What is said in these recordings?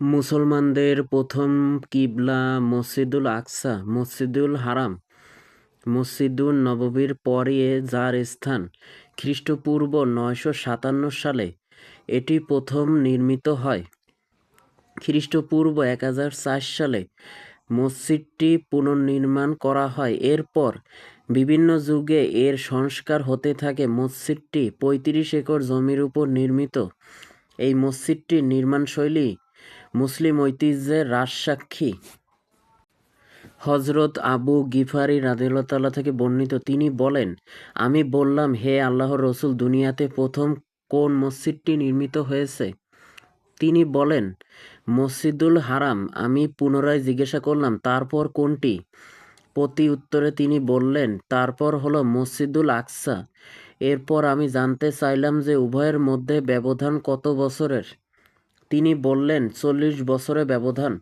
মুসলমানদের প্রথম কিবলা মসজিদুল আকসা, মসজিদুল হারাম মসজিদুল নববীর পরে যার স্থান খ্রিস্টপূর্ব নয়শো সাতান্ন সালে। এটি প্রথম নির্মিত হয়। খ্রিস্টপূর্ব এক হাজার চার সালে মসজিদটি পুনর্নির্মাণ করা হয়। এরপর বিভিন্ন যুগে এর সংস্কার হতে থাকে। মসজিদটি পঁয়ত্রিশ একর জমির উপর নির্মিত। এই মসজিদটির নির্মাণশৈলী মুসলিম ঐতিহ্যের রাজসাক্ষী। হজরত আবু গিফারি রাদিল্লাহ থেকে বর্ণিত, তিনি বলেন, আমি বললাম, হে আল্লাহর রসুল, দুনিয়াতে প্রথম কোন মসজিদটি নির্মিত হয়েছে? তিনি বলেন, মসজিদুল হারাম। আমি পুনরায় জিজ্ঞাসা করলাম, তারপর কোনটি? প্রতি উত্তরে তিনি বললেন, তারপর হলো মসজিদুল আকসা। এরপর আমি জানতে চাইলাম যে উভয়ের মধ্যে ব্যবধান কত বছরের? তিনি বললেন, চল্লিশ বছরের ব্যবধান।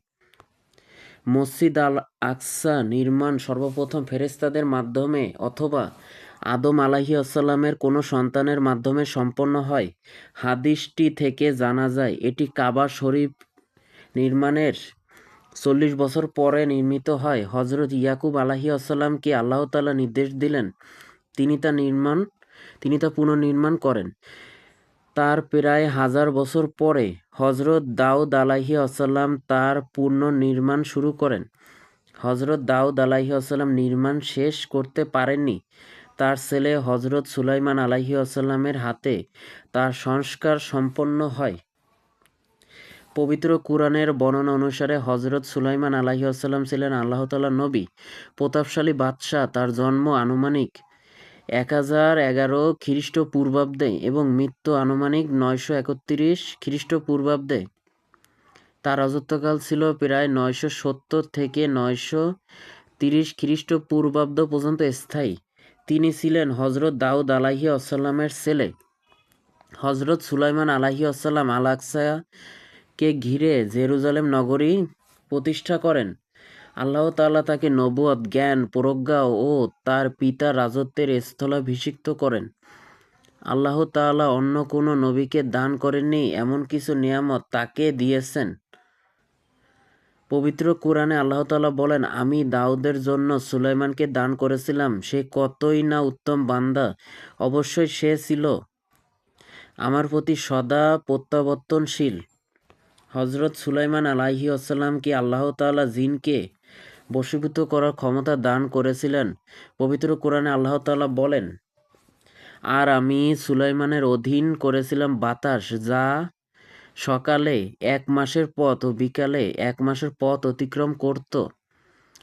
মসজিদ আল আকসা নির্মাণ সর্বপ্রথম ফেরেস্তাদের মাধ্যমে অথবা আদম আলাহি আসাল্লামের কোনো সন্তানের মাধ্যমে সম্পন্ন হয়। হাদিসটি থেকে জানা যায়, এটি কাবা শরীফ নির্মাণের চল্লিশ বছর পরে নির্মিত হয়। হজরত ইয়াকুব আলাহি আসাল্লামকে আল্লাহ তালা নির্দেশ দিলেন, তিনি তা নির্মাণ, তিনি তা পুনর্নির্মাণ করেন। তার প্রায় হাজার বছর পরে হজরত দাউদ আলাহি আসাল্লাম তার পূর্ণ নির্মাণ শুরু করেন। হজরত দাউদ আলাহি আসাল্লাম নির্মাণ শেষ করতে পারেননি। তার ছেলে হজরত সুলাইমান আলাহি আসাল্লামের হাতে তার সংস্কার সম্পন্ন হয়। পবিত্র কুরআনের বর্ণনা অনুসারে হজরত সুলাইমান আলাহি আসাল্লাম ছিলেন আল্লাহ তাল্লাহ নবী। প্রতাপশালী বাদশাহ, তার জন্ম আনুমানিক এক হাজার এগারো খ্রিস্টপূর্বাব্দে এবং মৃত্যু আনুমানিক নয়শো একত্রিশ খ্রিস্টপূর্বাব্দে। তার রাজত্বকাল ছিল প্রায় নয়শো সত্তর থেকে নয়শো তিরিশ খ্রিস্টপূর্বাব্দ পর্যন্ত স্থায়ী। তিনি ছিলেন হজরত দাউদ আলাহি আসাল্লামের ছেলে। হজরত সুলাইমান আলাহি আসাল্লাম আলাকসাকে ঘিরে জেরুজালেম নগরী প্রতিষ্ঠা করেন। আল্লাহ তাআলা তাকে নবুয়ত, জ্ঞান, প্রজ্ঞা ও তার পিতা রাজত্বের স্থলাভিষিক্ত করেন। আল্লাহ তাআলা অন্য কোনো নবীকে দান করেননি, এমন কিছু নিয়ামত তাকে দিয়েছেন। পবিত্র কোরআনে আল্লাহ তাআলা বলেন, আমি দাউদের জন্য সুলাইমানকে দান করেছিলাম, সে কতই না উত্তম বান্দা, অবশ্যই সে ছিল আমার প্রতি সদা প্রত্যাবর্তনশীল। হজরত সুলাইমান আলাহি আসসালাম কি আল্লাহ তাআলা জিনকে বশীভূত করার ক্ষমতা দান করেছিলেন। পবিত্র কোরআনে আল্লাহ তাআলা বলেন, আর আমি সুলাইমানের অধীন করেছিলাম বাতাস, যা সকালে এক মাসের পথ ও বিকালে এক মাসের পথ অতিক্রম করত।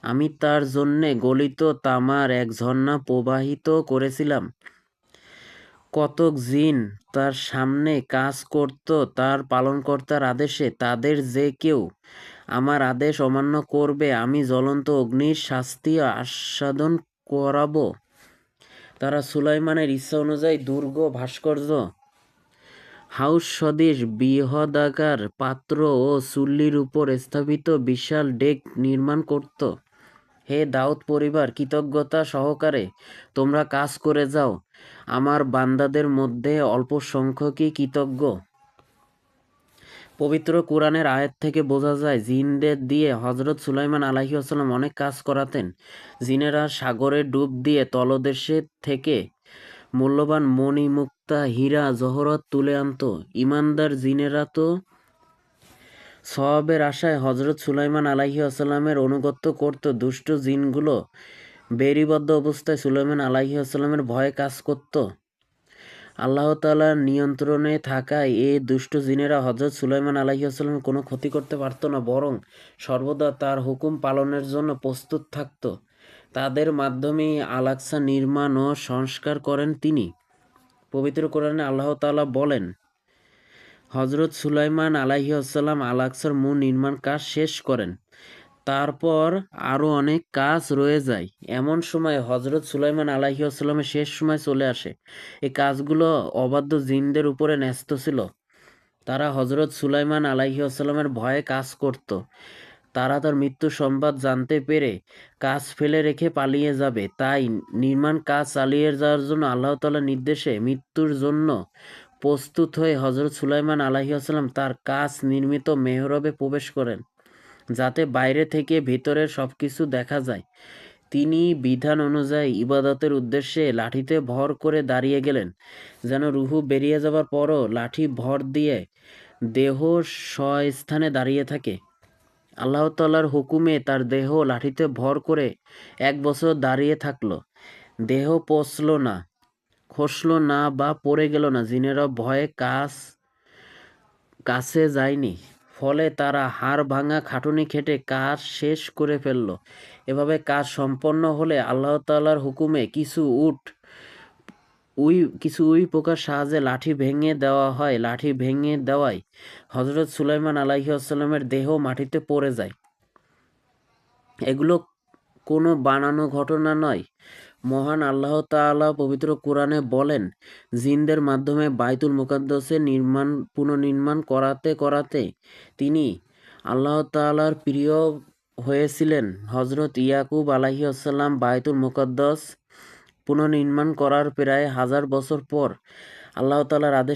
আমি তার জন্যে গলিত তামার এক ঝর্ণা প্রবাহিত করেছিলাম। কতক জিন তার সামনে কাজ করত, তার পালনকর্তার আদেশে তাদের যে কেউ আমার আদেশ অমান্য করবে, আমি জ্বলন্ত অগ্নির শাস্তি আস্বাদন করাব। তারা সুলাইমানের ইচ্ছা অনুযায়ী দুর্গ, ভাস্কর্য, হাউস, সদৃশ, বৃহদাকার পাত্র ও চুল্লির উপর স্থাপিত বিশাল ডেক নির্মাণ করত। হে দাউদ পরিবার, কৃতজ্ঞতা সহকারে তোমরা কাজ করে যাও। আমার বান্দাদের মধ্যে অল্প সংখ্যকই কৃতজ্ঞ। পবিত্র কোরআনের আয়াত থেকে বোঝা যায়, জিনদের দিয়ে হজরত সুলাইমান আলাহি আসাল্লাম অনেক কাজ করাতেন। জিনেরা সাগরে ডুব দিয়ে তলদেশে থেকে মূল্যবান মণি মুক্তা হীরা জহরত তুলে আনত। ইমানদার জিনেরা তো সবাবের আশায় হজরত সুলাইমান আলাহি আসাল্লামের অনুগত্য করত। দুষ্ট জিনগুলো বেরিবদ্ধ অবস্থায় সুলাইমান আলাহি আসাল্লামের ভয়ে কাজ করত। আল্লাহ তালার নিয়ন্ত্রণে থাকায় এ দুষ্ট জিনেরা হজরত সুলাইমান আলাহি আসাল্লাম কোনো ক্ষতি করতে পারত না, বরং সর্বদা তার হুকুম পালনের জন্য প্রস্তুত থাকত। তাদের মাধ্যমেই আলাকসা নির্মাণ ও সংস্কার করেন তিনি। পবিত্র কোরআনে আল্লাহ তালা বলেন হজরত সুলাইমান আলাহি আসাল্লাম আলাকসার মূল নির্মাণ কাজ শেষ করেন। তারপর আরও অনেক কাজ রয়ে যায়। এমন সময় হজরত সুলাইমান আলাহি আসাল্লামের শেষ সময় চলে আসে। এই কাজগুলো অবাধ্য জিনদের উপরে ন্যস্ত ছিল। তারা হজরত সুলাইমান আলাহি আসাল্লামের ভয়ে কাজ করত। তারা তার মৃত্যু সংবাদ জানতে পেরে কাজ ফেলে রেখে পালিয়ে যাবে। তাই নির্মাণ কাজ চালিয়ে যাওয়ার জন্য আল্লাহ তালার নির্দেশে মৃত্যুর জন্য প্রস্তুত হয়ে হজরত সুলাইমান আলাহিসাল্লাম তার কাজ নির্মিত মেহরবে প্রবেশ করেন। যাতে বাইরে থেকে ভিতরের সব কিছু দেখা যায়। তিনি বিধান অনুযায়ী ইবাদতের উদ্দেশ্যে লাঠিতে ভর করে দাঁড়িয়ে গেলেন, যেন রুহু বেরিয়ে যাবার পরও লাঠি ভর দিয়ে দেহ স্বস্থানে দাঁড়িয়ে থাকে। আল্লাহ তাল্লার হুকুমে তার দেহ লাঠিতে ভর করে এক বছর দাঁড়িয়ে থাকল। দেহ পচল না, খসলো না বা পড়ে গেল না, জিনেরা ভয়ে কাজ কাছে যায়নি। ফলে তারা হাড় ভাঙা খাটুনি খেটে কাজ শেষ করে ফেলল। এভাবে কাজ সম্পন্ন হলে আল্লাহ তাল্লার হুকুমে কিছু উট উই, কিছু উই পোকার সাহায্যে লাঠি ভেঙে দেওয়া হয়। লাঠি ভেঙে দেওয়ায় হজরত সুলাইমান আলাহি আসসালামের দেহ মাটিতে পড়ে যায়। এগুলো কোনো বানানো ঘটনা নয়। মহান আল্লাহ তাআলা পবিত্র কোরআনে বলেন, জিনদের মাধ্যমে বাইতুল মুকাদ্দসের নির্মাণ, পুনর্নির্মাণ করাতে করাতে তিনি আল্লাহ তাআলার প্রিয় হয়েছিলেন। হজরত ইয়াকুব আলাহি আসাল্লাম বাইতুল মুকাদ্দস পুনর্নির্মাণ করার প্রায় হাজার বছর পর আল্লাহ তালার আদেশে